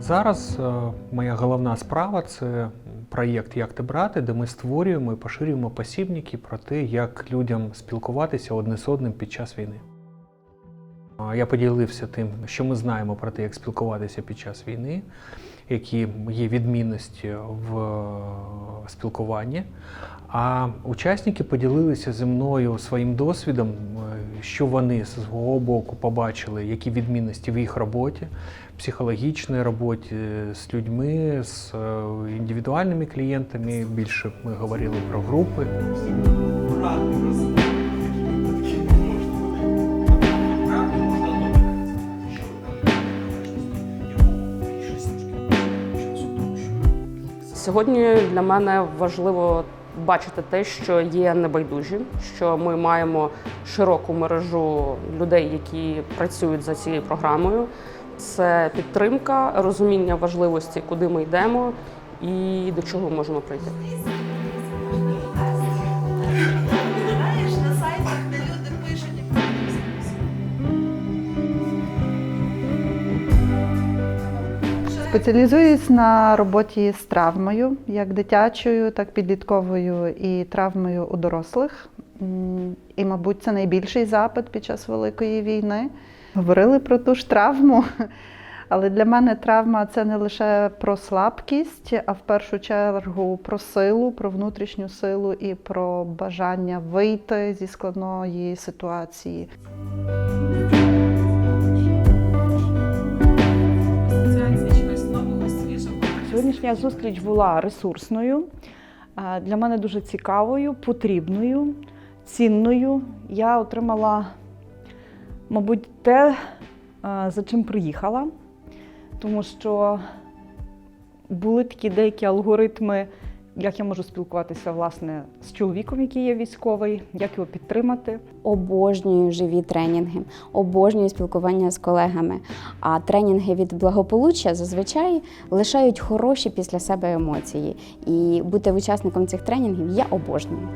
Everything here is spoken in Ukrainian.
Зараз е, моя головна справа це проєкт Як ти брати, де ми створюємо і поширюємо посібники про те, як людям спілкуватися одне з одним під час війни. Я поділився тим, що ми знаємо про те, як спілкуватися під час війни, які є відмінності в е, спілкуванні. А учасники поділилися зі мною своїм досвідом, е, що вони з свого боку побачили, які відмінності в їх роботі, психологічній роботі з людьми, з е, індивідуальними клієнтами. Більше ми говорили про групи. Сьогодні для мене важливо бачити те, що є небайдужі, що ми маємо широку мережу людей, які працюють за цією програмою. Це підтримка, розуміння важливості, куди ми йдемо і до чого можемо прийти. Спеціалізуюсь на роботі з травмою, як дитячою, так підлітковою і травмою у дорослих. І, мабуть, це найбільший запит під час Великої війни. Говорили про ту ж травму. Але для мене травма це не лише про слабкість, а в першу чергу про силу, про внутрішню силу і про бажання вийти зі складної ситуації. Сьогоднішня зустріч була ресурсною, е, для мене дуже цікавою, потрібною, цінною. Я отримала, мабуть, те, е, за чим приїхала, тому що були такі деякі алгоритми, як я можу спілкуватися власне з чоловіком, який є військовий, як його підтримати. Обожнюю живі тренінги, обожнюю спілкування з колегами. А тренінги від благополуччя зазвичай лишають хороші після себе емоції. І бути учасником цих тренінгів я обожнюю.